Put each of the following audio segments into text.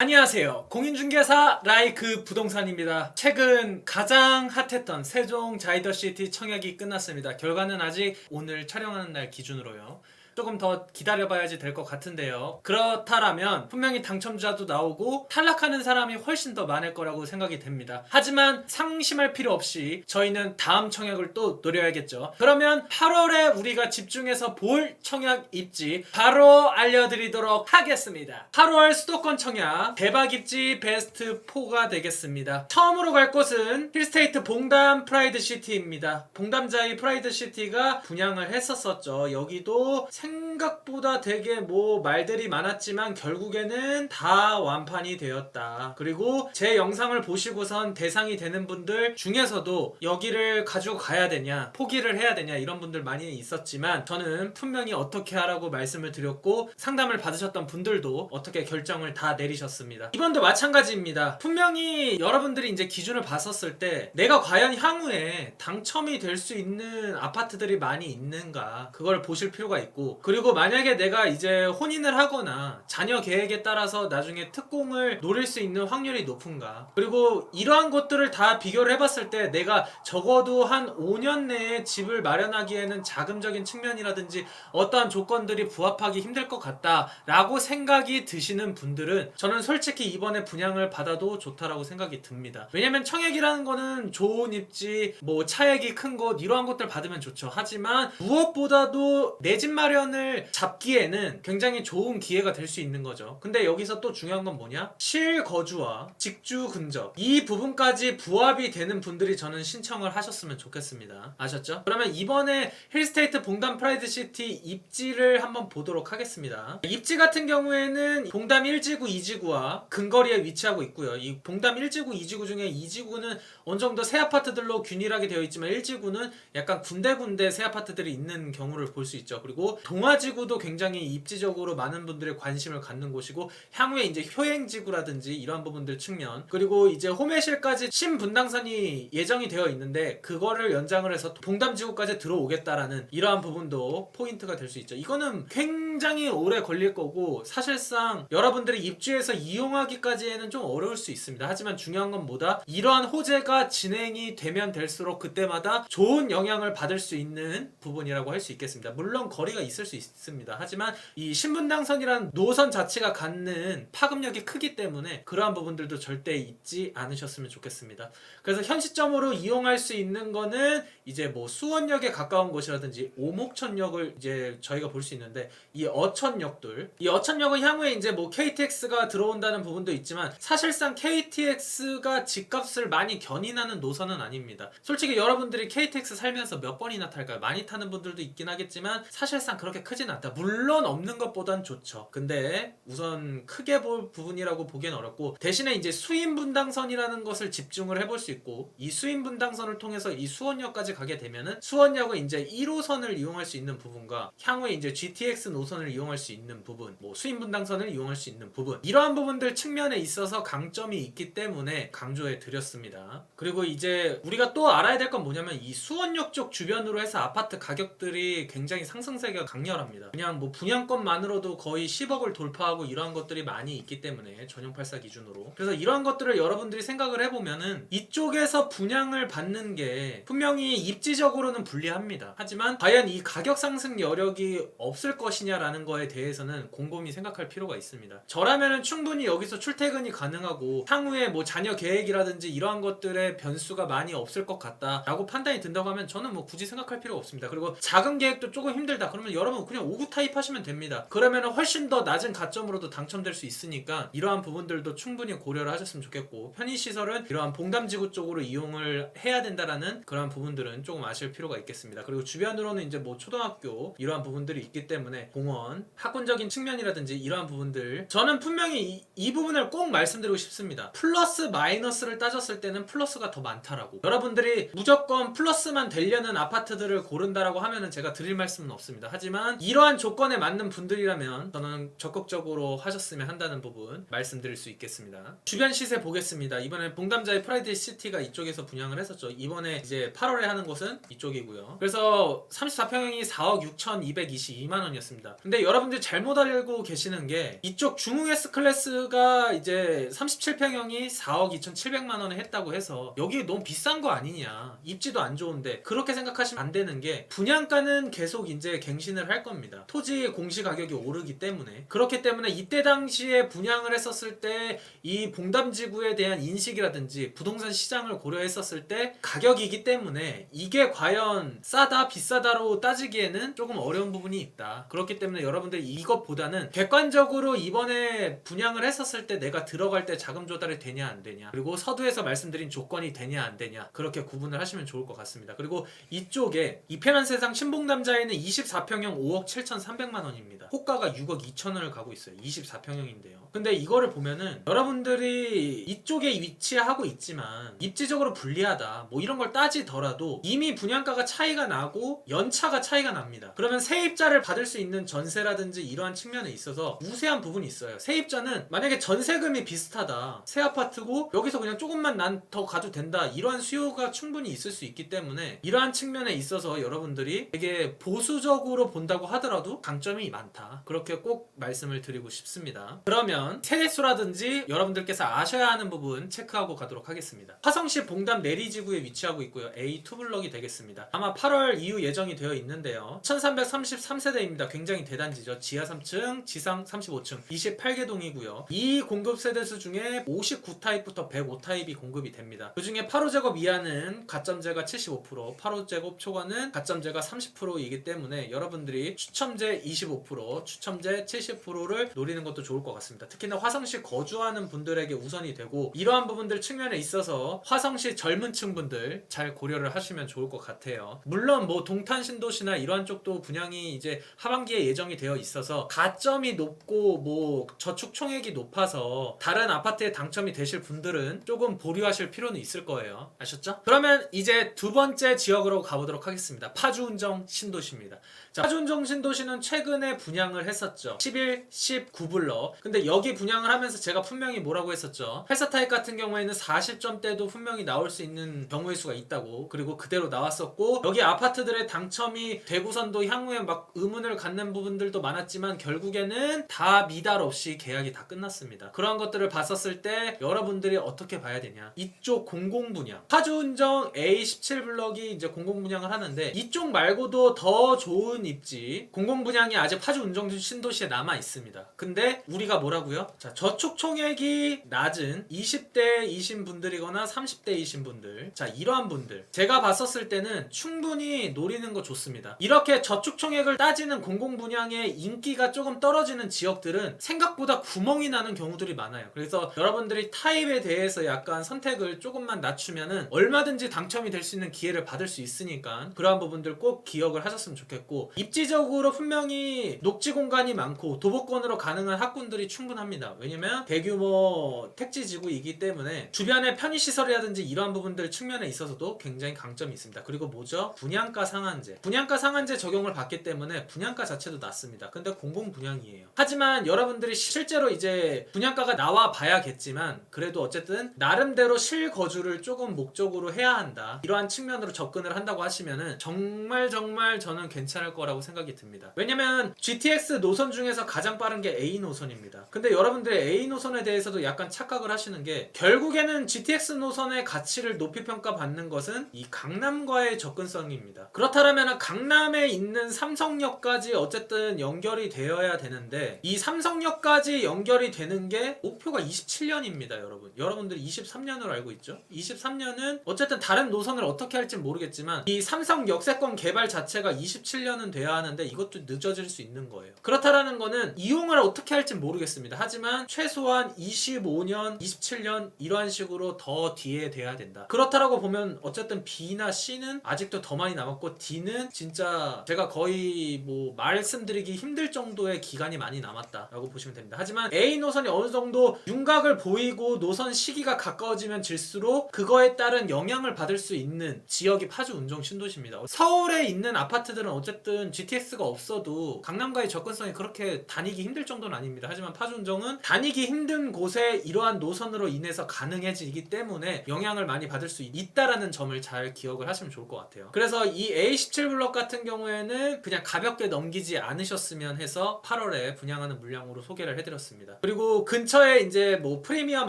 안녕하세요. 공인중개사 라이크 부동산입니다. 최근 가장 핫했던 세종 자이더시티 청약이 끝났습니다. 결과는 아직 오늘 촬영하는 날 기준으로요. 조금 더 기다려봐야지 될 것 같은데요. 그렇다라면 분명히 당첨자도 나오고 탈락하는 사람이 훨씬 더 많을 거라고 생각이 됩니다. 하지만 상심할 필요 없이 저희는 다음 청약을 또 노려야겠죠. 그러면 8월에 우리가 집중해서 볼 청약 입지 바로 알려드리도록 하겠습니다. 8월 수도권 청약 대박 입지 베스트 4가 되겠습니다. 처음으로 갈 곳은 힐스테이트 봉담 프라이드 시티입니다. 봉담자이 프라이드 시티가 분양을 했었었죠. 여기도 생 각보다 되게 뭐 말들이 많았지만 결국에는 다 완판이 되었다. 그리고 제 영상을 보시고선 대상이 되는 분들 중에서도 여기를 가지고 가야 되냐, 포기를 해야 되냐 이런 분들 많이 있었지만 저는 분명히 어떻게 하라고 말씀을 드렸고 상담을 받으셨던 분들도 어떻게 결정을 다 내리셨습니다. 이번도 마찬가지입니다. 분명히 여러분들이 이제 기준을 봤었을 때 내가 과연 향후에 당첨이 될 수 있는 아파트들이 많이 있는가 그걸 보실 필요가 있고 그리고 만약에 내가 이제 혼인을 하거나 자녀 계획에 따라서 나중에 특공을 노릴 수 있는 확률이 높은가 그리고 이러한 것들을 다 비교를 해봤을 때 내가 적어도 한 5년 내에 집을 마련하기에는 자금적인 측면이라든지 어떠한 조건들이 부합하기 힘들 것 같다라고 생각이 드시는 분들은 저는 솔직히 이번에 분양을 받아도 좋다라고 생각이 듭니다. 왜냐면 청약이라는 거는 좋은 입지, 뭐 차액이 큰 곳 이러한 것들 받으면 좋죠. 하지만 무엇보다도 내 집 마련 을 잡기에는 굉장히 좋은 기회가 될 수 있는 거죠. 근데 여기서 또 중요한 건 뭐냐? 실거주와 직주 근접 이 부분까지 부합이 되는 분들이 저는 신청을 하셨으면 좋겠습니다. 아셨죠? 그러면 이번에 힐스테이트 봉담 프라이드 시티 입지를 한번 보도록 하겠습니다. 입지 같은 경우에는 봉담 1지구, 2지구와 근거리에 위치하고 있고요. 이 봉담 1지구, 2지구 중에 2지구는 어느 정도 새 아파트들로 균일하게 되어 있지만 1지구는 약간 군데군데 새 아파트들이 있는 경우를 볼 수 있죠. 그리고 동아지구도 굉장히 입지적으로 많은 분들의 관심을 갖는 곳이고 향후에 이제 효행지구라든지 이러한 부분들 측면 그리고 이제 홈해실까지 신분당선이 예정이 되어 있는데 그거를 연장을 해서 봉담지구까지 들어오겠다라는 이러한 부분도 포인트가 될 수 있죠. 이거는 굉장히 오래 걸릴 거고 사실상 여러분들이 입주해서 이용하기까지에는 좀 어려울 수 있습니다. 하지만 중요한 건 뭐다? 이러한 호재가 진행이 되면 될수록 그때마다 좋은 영향을 받을 수 있는 부분이라고 할 수 있겠습니다. 물론 거리가 있을 수 있습니다. 하지만 이 신분당선이라는 노선 자체가 갖는 파급력이 크기 때문에 그러한 부분들도 절대 잊지 않으셨으면 좋겠습니다. 그래서 현 시점으로 이용할 수 있는 거는 이제 뭐 수원역에 가까운 곳이라든지 오목천역을 이제 저희가 볼 수 있는데 이 어천역들 이 어천역은 향후에 이제 뭐 KTX가 들어온다는 부분도 있지만 사실상 KTX가 집값을 많이 견인하는 노선은 아닙니다. 솔직히 여러분들이 KTX 살면서 몇 번이나 탈까요? 많이 타는 분들도 있긴 하겠지만 사실상 그렇게 크진 않다. 물론 없는 것보단 좋죠. 근데 우선 크게 볼 부분이라고 보기엔 어렵고 대신에 이제 수인 분당선이라는 것을 집중을 해볼 수 있고 이 수인 분당선을 통해서 이 수원역까지 가게 되면은 수원역은 이제 1호선을 이용할 수 있는 부분과 향후에 이제 GTX 노선 을 이용할 수 있는 부분, 뭐 수인 분당선을 이용할 수 있는 부분 이러한 부분들 측면에 있어서 강점이 있기 때문에 강조해 드렸습니다. 그리고 이제 우리가 또 알아야 될 건 뭐냐면 이 수원역 쪽 주변으로 해서 아파트 가격들이 굉장히 상승세가 강렬합니다. 그냥 뭐 분양권만으로도 거의 10억을 돌파하고 이러한 것들이 많이 있기 때문에 전용 84 기준으로 그래서 이러한 것들을 여러분들이 생각을 해보면은 이쪽에서 분양을 받는 게 분명히 입지적으로는 불리합니다. 하지만 과연 이 가격 상승 여력이 없을 것이냐라는 거에 대해서는 곰곰이 생각할 필요가 있습니다. 저라면은 충분히 여기서 출퇴근이 가능하고 향후에 뭐 자녀 계획이라든지 이러한 것들의 변수가 많이 없을 것 같다라고 판단이 든다고 하면 저는 뭐 굳이 생각할 필요가 없습니다. 그리고 자금 계획도 조금 힘들다. 그러면 여러분 그냥 5구 타입 하시면 됩니다. 그러면 훨씬 더 낮은 가점으로도 당첨될 수 있으니까 이러한 부분들도 충분히 고려를 하셨으면 좋겠고 편의시설은 이러한 봉담지구 쪽으로 이용을 해야 된다라는 그러한 부분들은 조금 아실 필요가 있겠습니다. 그리고 주변으로는 이제 뭐 초등학교 이러한 부분들이 있기 때문에 공원, 학군적인 측면이라든지 이러한 부분들 저는 분명히 이, 이 부분을 꼭 말씀드리고 싶습니다. 플러스 마이너스를 따졌을 때는 플러스가 더 많다라고. 여러분들이 무조건 플러스만 되려는 아파트들을 고른다라고 하면은 제가 드릴 말씀은 없습니다. 하지만 이러한 조건에 맞는 분들이라면 저는 적극적으로 하셨으면 한다는 부분 말씀드릴 수 있겠습니다. 주변 시세 보겠습니다. 이번에 봉담자의 프라이드 시티가 이쪽에서 분양을 했었죠. 이번에 이제 8월에 하는 곳은 이쪽이고요. 그래서 34평형이 4억 6,222만 원이었습니다. 근데 여러분들 잘못 알고 계시는 게 이쪽 중흥 S 클래스가 이제 37평형이 4억 2,700만 원에 했다고 해서 여기 너무 비싼 거 아니냐. 입지도 안 좋은데 그렇게 생각하시면 안 되는 게 분양가는 계속 이제 갱신을 할 겁니다. 토지 공시 가격이 오르기 때문에 그렇기 때문에 이때 당시에 분양을 했었을 때 이 봉담지구에 대한 인식이라든지 부동산 시장을 고려했었을 때 가격이기 때문에 이게 과연 싸다 비싸다로 따지기에는 조금 어려운 부분이 있다. 그렇기 때문에 여러분들 이것보다는 객관적으로 이번에 분양을 했었을 때 내가 들어갈 때 자금 조달이 되냐 안 되냐 그리고 서두에서 말씀드린 조건이 되냐 안 되냐 그렇게 구분을 하시면 좋을 것 같습니다. 그리고 이쪽에 이편한 세상 신봉담자에는 24평형 5억 7,300만 원입니다. 호가가 6억 2천 원을 가고 있어요. 24평형인데요. 근데 이거를 보면은 여러분들이 이쪽에 위치하고 있지만 입지적으로 불리하다 뭐 이런 걸 따지더라도 이미 분양가가 차이가 나고 연차가 차이가 납니다. 그러면 세입자를 받을 수 있는 전 세라든지 이러한 측면에 있어서 우세한 부분이 있어요. 세입자는 만약에 전세금이 비슷하다. 새 아파트고 여기서 그냥 조금만 난 더 가도 된다. 이러한 수요가 충분히 있을 수 있기 때문에 이러한 측면에 있어서 여러분들이 되게 보수적으로 본다고 하더라도 강점이 많다. 그렇게 꼭 말씀을 드리고 싶습니다. 그러면 세대수라든지 여러분들께서 아셔야 하는 부분 체크하고 가도록 하겠습니다. 화성시 봉담 내리지구에 위치하고 있고요. A2 블럭이 되겠습니다. 아마 8월 이후 예정이 되어 있는데요. 1333세대입니다. 굉장히 대단지죠. 지하 3층, 지상 35층, 28개 동이고요. 이 공급 세대수 중에 59타입부터 105타입이 공급이 됩니다. 그 중에 8호 제곱 이하는 가점제가 75%, 8호 제곱 초과는 가점제가 30%이기 때문에 여러분들이 추첨제 25%, 추첨제 70%를 노리는 것도 좋을 것 같습니다. 특히나 화성시 거주하는 분들에게 우선이 되고 이러한 부분들 측면에 있어서 화성시 젊은 층 분들 잘 고려를 하시면 좋을 것 같아요. 물론 뭐 동탄 신도시나 이러한 쪽도 분양이 이제 하반기에 예정 이 되어 있어서 가점이 높고 뭐 저축 총액이 높아서 다른 아파트에 당첨이 되실 분들은 조금 보류하실 필요는 있을 거예요. 아셨죠? 그러면 이제 두 번째 지역으로 가보도록 하겠습니다. 파주운정 신도시입니다. 자, 파주운정 신도시는 최근에 분양을 했었죠. 11, 19불러. 근데 여기 분양을 하면서 제가 분명히 뭐라고 했었죠. 회사 타입 같은 경우에는 40점대도 분명히 나올 수 있는 경우의 수가 있다고. 그리고 그대로 나왔었고 여기 아파트들의 당첨이 대구선도 향후에 막 의문을 갖는 부분 들도 많았지만 결국에는 다 미달 없이 계약이 다 끝났습니다. 그러한 것들을 봤었을 때 여러분들이 어떻게 봐야 되냐. 이쪽 공공 분양. 파주운정 A17 블럭이 이제 공공 분양을 하는데 이쪽 말고도 더 좋은 입지 공공 분양이 아직 파주 운정 신도시에 남아 있습니다. 근데 우리가 뭐라고요? 자 저축 총액이 낮은 20대이신 분들이거나 30대이신 분들 자 이러한 분들 제가 봤었을 때는 충분히 노리는 거 좋습니다. 이렇게 저축 총액을 따지는 공공 분양 의 인기가 조금 떨어지는 지역들은 생각보다 구멍이 나는 경우들이 많아요. 그래서 여러분들이 타입에 대해서 약간 선택을 조금만 낮추면은 얼마든지 당첨이 될 수 있는 기회를 받을 수 있으니까 그러한 부분들 꼭 기억을 하셨으면 좋겠고 입지적으로 분명히 녹지 공간이 많고 도보권으로 가능한 학군들이 충분합니다. 왜냐면 대규모 택지 지구이기 때문에 주변에 편의 시설이라든지 이러한 부분들 측면에 있어서도 굉장히 강점이 있습니다. 그리고 뭐죠? 분양가 상한제. 분양가 상한제 적용을 받기 때문에 분양가 자체도 낮습니다. 근데 공공 분양이에요. 하지만 여러분들이 실제로 이제 분양가가 나와 봐야겠지만 그래도 어쨌든 나름대로 실거주를 조금 목적으로 해야 한다. 이러한 측면으로 접근을 한다고 하시면은 정말 정말 저는 괜찮을 거라고 생각이 듭니다. 왜냐면 GTX 노선 중에서 가장 빠른 게 A 노선입니다. 근데 여러분들 A 노선에 대해서도 약간 착각을 하시는 게 결국에는 GTX 노선의 가치를 높이 평가받는 것은 이 강남과의 접근성입니다. 그렇다면 강남에 있는 삼성역까지 어쨌든 연결이 되어야 되는데 이 삼성역까지 연결이 되는 게 목표가 27년입니다, 여러분. 여러분들이 23년으로 알고 있죠? 23년은 어쨌든 다른 노선을 어떻게 할지 모르겠지만 이 삼성 역세권 개발 자체가 27년은 돼야 하는데 이것도 늦어질 수 있는 거예요. 그렇다라는 거는 이용을 어떻게 할지 모르겠습니다. 하지만 최소한 25년, 27년 이러한 식으로 더 뒤에 돼야 된다. 그렇다라고 보면 어쨌든 B나 C는 아직도 더 많이 남았고 D는 진짜 제가 거의 뭐 말씀드리기 힘들 정도의 기간이 많이 남았다라고 보시면 됩니다. 하지만 A 노선이 어느 정도 윤곽을 보이고 노선 시기가 가까워지면 질수록 그거에 따른 영향을 받을 수 있는 지역이 파주 운정 신도시입니다. 서울에 있는 아파트들은 어쨌든 GTX 아파트가 없어도 강남과의 접근성이 그렇게 다니기 힘들 정도는 아닙니다. 하지만 파주 운정은 다니기 힘든 곳에 이러한 노선으로 인해서 가능해지기 때문에 영향을 많이 받을 수 있다라는 점을 잘 기억을 하시면 좋을 것 같아요. 그래서 이 A17 블럭 같은 경우에는 그냥 가볍게 넘기지 않으셨으면 해서 8월에 분양하는 물량으로 소개를 해드렸습니다. 그리고 근처에 이제 뭐 프리미엄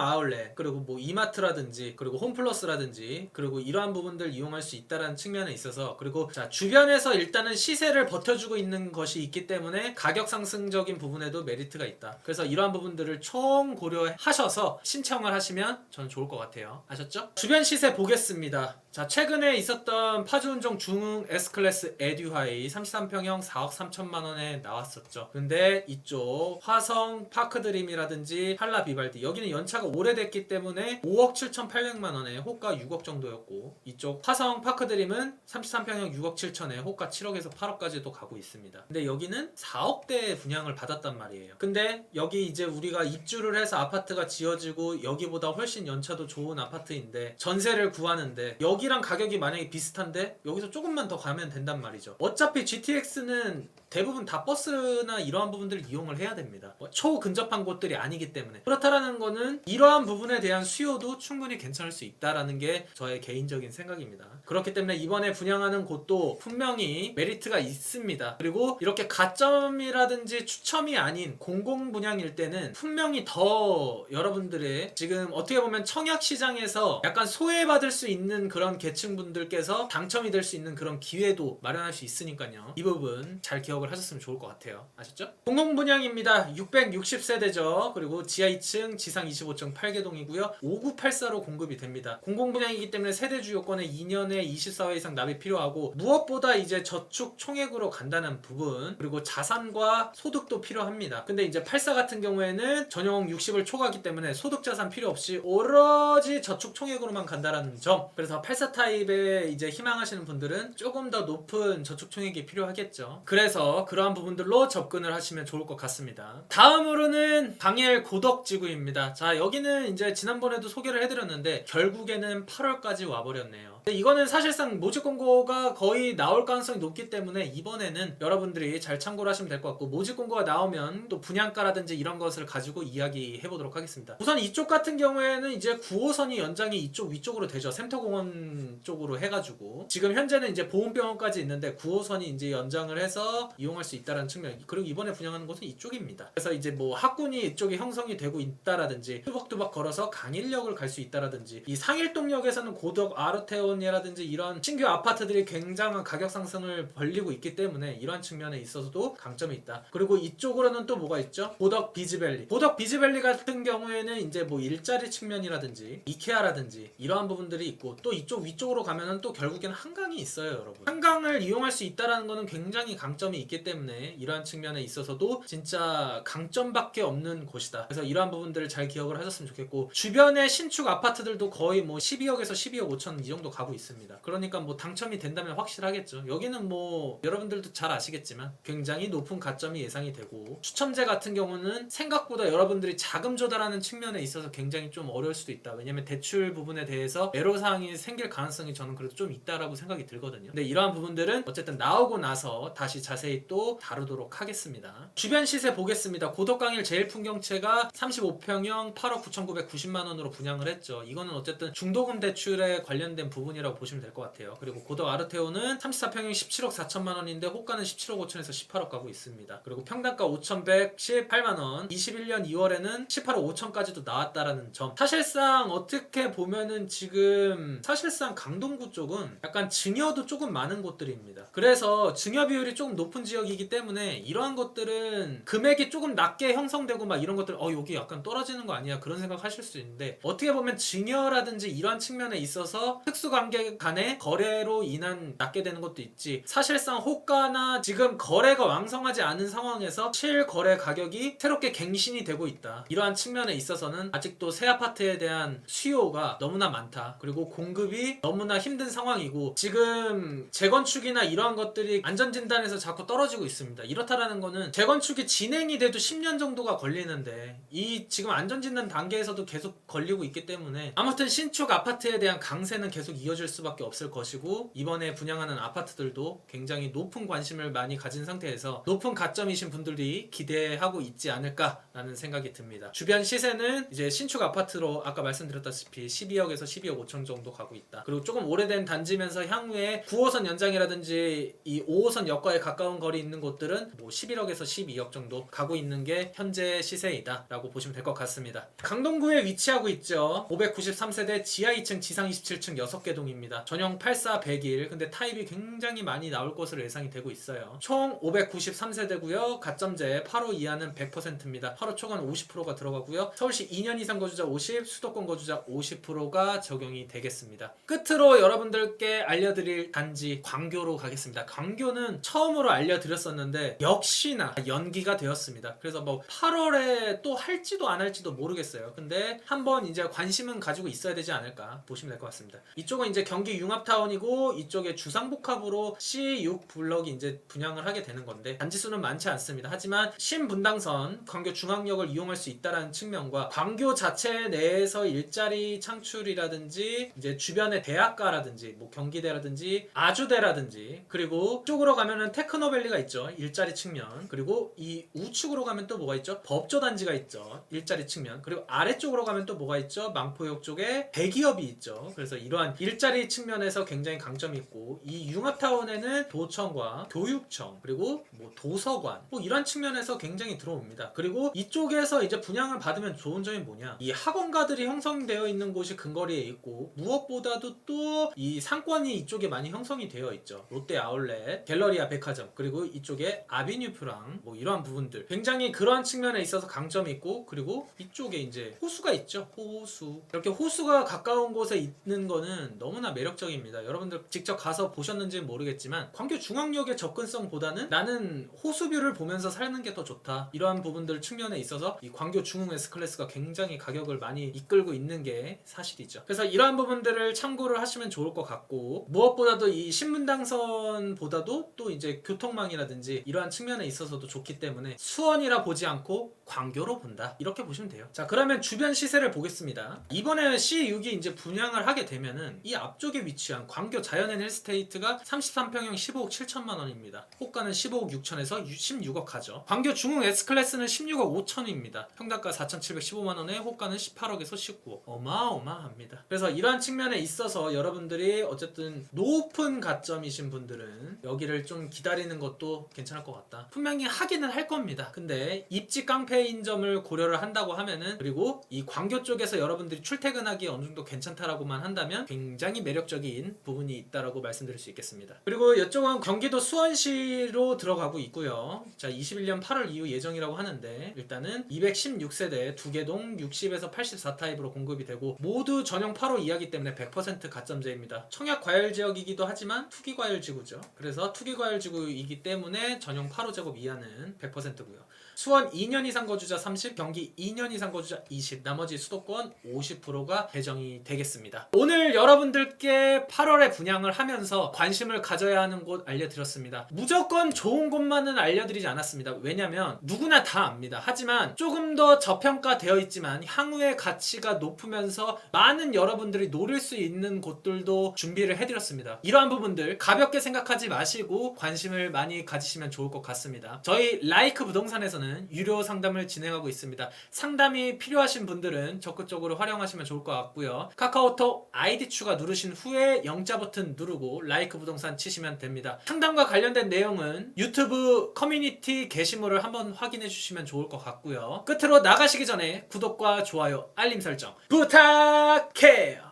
아울렛 그리고 뭐 이마트라든지 그리고 홈플러스라든지 그리고 이러한 부분들 이용할 수 있다라는 측면에 있어서 그리고 자 주변에서 일단은 시세를 버텨주고 있는 것이 있기 때문에 가격 상승적인 부분에도 메리트가 있다. 그래서 이러한 부분들을 총 고려하셔서 신청을 하시면 저는 좋을 것 같아요. 아셨죠? 주변 시세 보겠습니다. 자 최근에 있었던 파주운정 중흥 S클래스 에듀하이 33평형 4억 3천만 원에 나왔었죠. 근데 이쪽 화성 파크드림이라든지 한라 비발디 여기는 연차가 오래됐기 때문에 5억 7천 8백만 원에 호가 6억 정도였고 이쪽 화성 파크드림은 33평형 6억 7천에 호가 7억에서 8억까지도 가고 있습니다. 근데 여기는 4억대 분양을 받았단 말이에요. 근데 여기 이제 우리가 입주를 해서 아파트가 지어지고 여기보다 훨씬 연차도 좋은 아파트인데 전세를 구하는데 여기 랑 가격이 만약에 비슷한데 여기서 조금만 더 가면 된단 말이죠. 어차피 GTX는 대부분 다 버스나 이러한 부분들을 이용을 해야 됩니다. 뭐 초근접한 곳들이 아니기 때문에 그렇다라는 거는 이러한 부분에 대한 수요도 충분히 괜찮을 수 있다라는 게 저의 개인적인 생각입니다. 그렇기 때문에 이번에 분양하는 곳도 분명히 메리트가 있습니다. 그리고 이렇게 가점이라든지 추첨이 아닌 공공 분양일 때는 분명히 더 여러분들의 지금 어떻게 보면 청약 시장에서 약간 소외받을 수 있는 그런 계층 분들께서 당첨이 될 수 있는 그런 기회도 마련할 수 있으니까요. 이 부분 잘 기억 을 하셨으면 좋을 것 같아요. 아셨죠? 공공 분양입니다. 660세대죠. 그리고 지하 2층, 지상 25층 8개동이고요. 5984로 공급이 됩니다. 공공 분양이기 때문에 세대 주요권에 2년에 24회 이상 납입 필요하고 무엇보다 이제 저축 총액으로 간다는 부분 그리고 자산과 소득도 필요합니다. 근데 이제 84 같은 경우에는 전용 60을 초과하기 때문에 소득 자산 필요 없이 오로지 저축 총액으로만 간다라는 점. 그래서 84 타입에 이제 희망하시는 분들은 조금 더 높은 저축 총액이 필요하겠죠. 그래서 그러한 부분들로 접근을 하시면 좋을 것 같습니다. 다음으로는 강일 고덕지구입니다. 자, 여기는 이제 지난번에도 소개를 해드렸는데 결국에는 8월까지 와버렸네요. 이거는 사실상 모집 공고가 거의 나올 가능성이 높기 때문에 이번에는 여러분들이 잘 참고를 하시면 될 것 같고 모집 공고가 나오면 또 분양가라든지 이런 것을 가지고 이야기해 보도록 하겠습니다. 우선 이쪽 같은 경우에는 이제 9호선이 연장이 이쪽 위쪽으로 되죠. 샘터공원 쪽으로 해가지고 지금 현재는 이제 보훈병원까지 있는데 9호선이 이제 연장을 해서 이용할 수 있다라는 측면 그리고 이번에 분양하는 곳은 이쪽입니다. 그래서 이제 뭐 학군이 이쪽에 형성이 되고 있다라든지 뚜벅뚜벅 걸어서 강일역을 갈 수 있다라든지 이 상일동역에서는 고덕 아르테온이라든지 이런 신규 아파트들이 굉장한 가격 상승을 벌리고 있기 때문에 이러한 측면에 있어서도 강점이 있다. 그리고 이쪽으로는 또 뭐가 있죠? 고덕 비즈밸리. 고덕 비즈밸리 같은 경우에는 이제 뭐 일자리 측면이라든지 이케아라든지 이러한 부분들이 있고 또 이쪽 위쪽으로 가면은 또 결국에는 한강이 있어요, 여러분. 한강을 이용할 수 있다라는 거는 굉장히 강점이 있기 때문에 이러한 측면에 있어서도 진짜 강점밖에 없는 곳이다. 그래서 이러한 부분들을 잘 기억을 하셨으면 좋겠고 주변의 신축 아파트들도 거의 뭐 12억에서 12억 5천 이 정도 가고 있습니다. 그러니까 뭐 당첨이 된다면 확실하겠죠. 여기는 뭐 여러분들도 잘 아시겠지만 굉장히 높은 가점이 예상이 되고 추첨제 같은 경우는 생각보다 여러분들이 자금 조달하는 측면에 있어서 굉장히 좀 어려울 수도 있다. 왜냐면 대출 부분에 대해서 애로 사항이 생길 가능성이 저는 그래도 좀 있다라고 생각이 들거든요. 근데 이러한 부분들은 어쨌든 나오고 나서 다시 자세히 또 다루도록 하겠습니다. 주변 시세 보겠습니다. 고덕강일 제일풍경채가 35평형 8억 9,990만 원으로 분양을 했죠. 이거는 어쨌든 중도금 대출에 관련된 부분이라고 보시면 될 것 같아요. 그리고 고덕 아르테오는 34평형 17억 4천만 원인데 호가는 17억 5천에서 18억 가고 있습니다. 그리고 평당가 5,118만 원, 21년 2월에는 18억 5천까지도 나왔다라는 점. 사실상 어떻게 보면은 지금 사실상 강동구 쪽은 약간 증여도 조금 많은 곳들입니다. 그래서 증여 비율이 조금 높은 지역이기 때문에 이러한 것들은 금액이 조금 낮게 형성되고 막 이런 것들 어 여기 약간 떨어지는 거 아니야? 그런 생각 하실 수 있는데 어떻게 보면 증여라든지 이러한 측면에 있어서 특수관계 간의 거래로 인한 낮게 되는 것도 있지. 사실상 호가나 지금 거래가 왕성하지 않은 상황에서 실거래 가격이 새롭게 갱신이 되고 있다. 이러한 측면에 있어서는 아직도 새 아파트에 대한 수요가 너무나 많다. 그리고 공급이 너무나 힘든 상황이고 지금 재건축이나 이러한 것들이 안전진단에서 자꾸 떨어 지고 있습니다. 이렇다라는 거는 재건축이 진행이 돼도 10년 정도가 걸리는데 이 지금 안전진단 단계에서도 계속 걸리고 있기 때문에 아무튼 신축 아파트에 대한 강세는 계속 이어질 수밖에 없을 것이고 이번에 분양하는 아파트들도 굉장히 높은 관심을 많이 가진 상태에서 높은 가점이신 분들이 기대하고 있지 않을까라는 생각이 듭니다. 주변 시세는 이제 신축 아파트로 아까 말씀드렸다시피 12억에서 12억 5천 정도 가고 있다. 그리고 조금 오래된 단지면서 향후에 9호선 연장이라든지 이 5호선 역과에 가까운 거리 있는 곳들은 뭐 11억에서 12억 정도 가고 있는 게 현재 시세이다라고 보시면 될 것 같습니다. 강동구에 위치하고 있죠. 593세대 지하 2층, 지상 27층 6개 동입니다. 전용 84 101. 근데 타입이 굉장히 많이 나올 것으로 예상이 되고 있어요. 총 593세대고요. 가점제 8호 이하는 100%입니다. 8호 초과는 50%가 들어가고요. 서울시 2년 이상 거주자 50, 수도권 거주자 50%가 적용이 되겠습니다. 끝으로 여러분들께 알려드릴 단지 광교로 가겠습니다. 광교는 처음으로 알려 드렸었는데 역시나 연기가 되었습니다. 그래서 뭐 8월에 또 할지도 안 할지도 모르겠어요. 근데 한번 이제 관심은 가지고 있어야 되지 않을까 보시면 될 것 같습니다. 이쪽은 이제 경기 융합타운이고 이쪽에 주상복합으로 C6 블럭이 이제 분양을 하게 되는 건데 단지 수는 많지 않습니다. 하지만 신분당선 광교 중앙역을 이용할 수 있다라는 측면과 광교 자체 내에서 일자리 창출이라든지 이제 주변의 대학가라든지 뭐 경기대라든지 아주대라든지 그리고 쪽으로 가면은 테크노 밸리가 있죠. 일자리 측면. 그리고 이 우측으로 가면 또 뭐가 있죠? 법조 단지가 있죠. 일자리 측면. 그리고 아래쪽으로 가면 또 뭐가 있죠? 망포역 쪽에 대기업이 있죠. 그래서 이러한 일자리 측면에서 굉장히 강점이 있고 이 융합타운에는 도청과 교육청 그리고 뭐 도서관 뭐 이런 측면에서 굉장히 들어옵니다. 그리고 이쪽에서 이제 분양을 받으면 좋은 점이 뭐냐? 이 학원가들이 형성되어 있는 곳이 근거리에 있고 무엇보다도 또 이 상권이 이쪽에 많이 형성이 되어 있죠. 롯데 아울렛, 갤러리아 백화점 그리고 이쪽에 아비뉴 프랑 뭐 이러한 부분들 굉장히 그러한 측면에 있어서 강점이 있고 그리고 이쪽에 이제 호수가 있죠. 호수 이렇게 호수가 가까운 곳에 있는 거는 너무나 매력적입니다. 여러분들 직접 가서 보셨는지는 모르겠지만 광교 중앙역의 접근성보다는 나는 호수뷰를 보면서 사는 게 더 좋다. 이러한 부분들 측면에 있어서 이 광교 중흥 S 클래스가 굉장히 가격을 많이 이끌고 있는 게 사실이죠. 그래서 이러한 부분들을 참고를 하시면 좋을 것 같고 무엇보다도 이 신분당선보다도 또 이제 교통 망이라든지 이러한 측면에 있어서도 좋기 때문에 수원이라 보지 않고 광교로 본다. 이렇게 보시면 돼요. 자, 그러면 주변 시세를 보겠습니다. 이번에 C6이 이제 분양을 하게 되면은 이 앞쪽에 위치한 광교 자연엔 힐스테이트가 33평형 15억 7천만 원입니다. 호가는 15억 6천에서 16억 가죠. 광교 중흥 S클래스는 16억 5천입니다. 평당가 4,715만 원에 호가는 18억에서 19억. 어마어마합니다. 그래서 이러한 측면에 있어서 여러분들이 어쨌든 높은 가점이신 분들은 여기를 좀 기다리는 것도 괜찮을 것 같다. 분명히 하기는 할 겁니다. 근데 입지 깡패인 점을 고려를 한다고 하면은 그리고 이 광교 쪽에서 여러분들이 출퇴근하기 어느 정도 괜찮다라고만 한다면 굉장히 매력적인 부분이 있다라고 말씀드릴 수 있겠습니다. 그리고 이쪽은 경기도 수원시로 들어가고 있고요. 자, 21년 8월 이후 예정이라고 하는데 일단은 216세대 두개동 60에서 84 타입으로 공급이 되고 모두 전용 8호 이하기 때문에 100% 가점제입니다. 청약 과열 지역이기도 하지만 투기 과열 지구죠. 그래서 투기 과열 지구이기 때문에 전용 8호 제곱 이하는 100%고요. 수원 2년 이상 거주자 30, 경기 2년 이상 거주자 20, 나머지 수도권 50%가 배정이 되겠습니다. 오늘 여러분들께 8월에 분양을 하면서 관심을 가져야 하는 곳 알려드렸습니다. 무조건 좋은 곳만은 알려드리지 않았습니다. 왜냐면 누구나 다 압니다. 하지만 조금 더 저평가되어 있지만 향후의 가치가 높으면서 많은 여러분들이 노릴 수 있는 곳들도 준비를 해드렸습니다. 이러한 부분들 가볍게 생각하지 마시고 관심을 많이 가지시면 좋을 것 같습니다. 저희 라이크 부동산에서 는 유료 상담을 진행하고 있습니다. 상담이 필요하신 분들은 적극적으로 활용하시면 좋을 것 같고요. 카카오톡 아이디 추가 누르신 후에 영자 버튼 누르고 라이크 부동산 치시면 됩니다. 상담과 관련된 내용은 유튜브 커뮤니티 게시물을 한번 확인해 주시면 좋을 것 같고요. 끝으로 나가시기 전에 구독과 좋아요, 알림 설정 부탁해요.